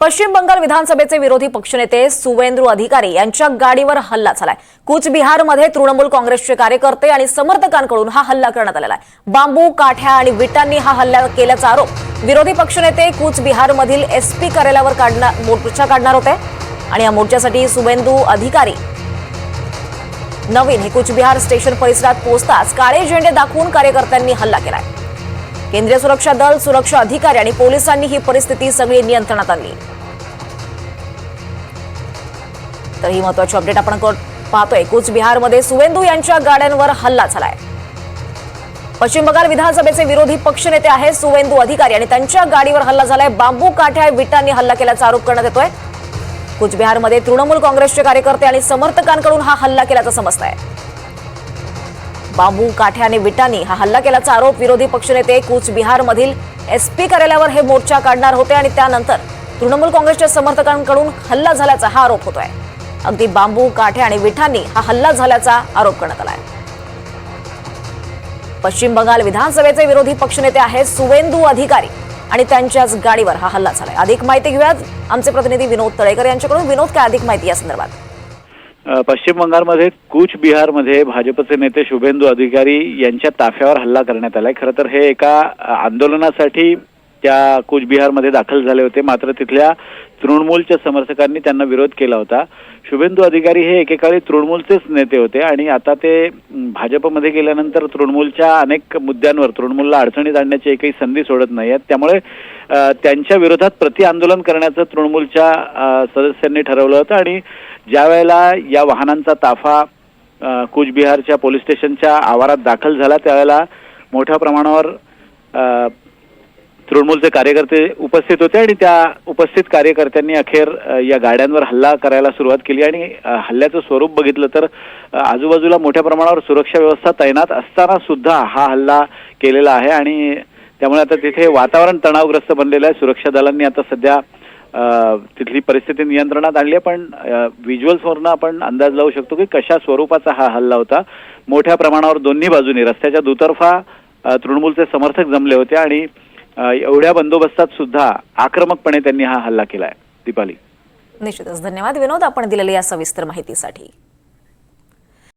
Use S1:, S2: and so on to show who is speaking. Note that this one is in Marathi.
S1: पश्चिम बंगाल विधानसभेचे विरोधी पक्षनेते सुवेंद्रू अधिकारी यांच्या गाडीवर हल्ला झालाय. कूचबिहारमध्ये तृणमूल काँग्रेसचे कार्यकर्ते आणि समर्थकांकडून हा हल्ला करण्यात आलेला आहे. बांबू काठ्या आणि विटांनी हा हल्ला केल्याचा आरोप विरोधी पक्षनेते कूचबिहारमधील एसपी कार्यालयावर काढणार मोर्चा काढणार होते. आणि या मोर्चासाठी सुवेंदू अधिकारी नवीन हे कुचबिहार स्टेशन परिसरात पोहोचताच काळे झेंडे दाखवून कार्यकर्त्यांनी हल्ला केलाय. केंद्रीय सुरक्षा दल सुरक्षा अधिकारी आणि पोलिसांनी ही परिस्थिती सगळी नियंत्रणात आणली. तर ही महत्वाची अपडेट आपण कर- पाहतोय. कुचबिहारमध्ये सुवेंदू यांच्या गाड्यांवर हल्ला झालाय. पश्चिम बंगाल विधानसभेचे विरोधी पक्षनेते आहेत सुवेंदू अधिकारी आणि त्यांच्या गाडीवर हल्ला झालाय. बांबू काठ्या विटांनी हल्ला केल्याचा आरोप करण्यात येतोय. कुचबिहारमध्ये तृणमूल काँग्रेसचे कार्यकर्ते आणि समर्थकांकडून हा हल्ला केल्याचं समजत आहे बांबू काठ्या आणि विटांनी हा हल्ला केल्याचा आरोप विरोधी पक्षनेते कूचबिहारमधील एसपी कार्यालयावर हे मोर्चा काढणार होते आणि त्यानंतर तृणमूल काँग्रेसच्या समर्थकांकडून हल्ला झाल्याचा हा आरोप होतोय. अगदी बांबू काठ्या आणि विठांनी हा हल्ला झाल्याचा आरोप करण्यात आलाय. पश्चिम बंगाल विधानसभेचे विरोधी पक्षनेते आहेत सुवेंदू अधिकारी आणि त्यांच्याच गाडीवर हा हल्ला झालाय. अधिक माहिती घेऊयात. आमचे प्रतिनिधी विनोद तळेकर यांच्याकडून. विनोद काय अधिक माहिती या संदर्भात?
S2: पश्चिम बंगालमध्ये कूच बिहारमध्ये भाजपचे नेते शुभेंदू अधिकारी यांच्या ताफ्यावर हल्ला करण्यात आलाय. खरं तर हे एका आंदोलनासाठी त्या कूचबिहारमध्ये दाखल झाले होते. मात्र तिथल्या तृणमूलच्या समर्थकांनी त्यांना विरोध केला होता. शुभेंदू अधिकारी हे एकेकाळी तृणमूलचेच नेते होते आणि आता ते भाजपमध्ये गेल्यानंतर तृणमूलच्या अनेक मुद्द्यांवर तृणमूलला अडचणीत आणण्याची एकही संधी सोडत नाही आहेत त्यामुळे त्यांच्या विरोधात प्रति आंदोलन करण्याचं तृणमूलच्या सदस्यांनी ठरवलं होतं आणि ज्या वेळेला या वाहनांचा ताफा कुचबिहारच्या कूचबिहारच्या पोलीस स्टेशनच्या आवारात दाखल झाला त्यावेळेला मोठ्या प्रमाणावर तृणमूलचे कार्यकर्ते उपस्थित होते आणि त्या उपस्थित कार्यकर्त्यांनी अखेर या गाड्यांवर हल्ला करायला सुरुवात केली आणि हल्ल्याचं स्वरूप बघितलं तर आजूबाजूला मोठ्या प्रमाणावर सुरक्षा व्यवस्था तैनात असताना सुद्धा हा हल्ला केलेला आहे आणि त्यामुळे आता तिथे वातावरण तणावग्रस्त बनलेलं आहे. सुरक्षा दलांनी आता सध्या तिथली परिस्थिती नियंत्रणात आणली आहे. पण व्हिज्युअल्सवरनं आपण अंदाज लावू शकतो की कशा स्वरूपाचा हा हल्ला होता. मोठ्या प्रमाणावर दोन्ही बाजूनी रस्त्याच्या दुतर्फा तृणमूलचे समर्थक जमले होते आणि एवढ्या बंदोबस्तात सुद्धा आक्रमकपणे त्यांनी हा हल्ला केला आहे. दीपाली.
S1: निश्चितच. धन्यवाद विनोद आपण दिलेल्या या सविस्तर माहितीसाठी.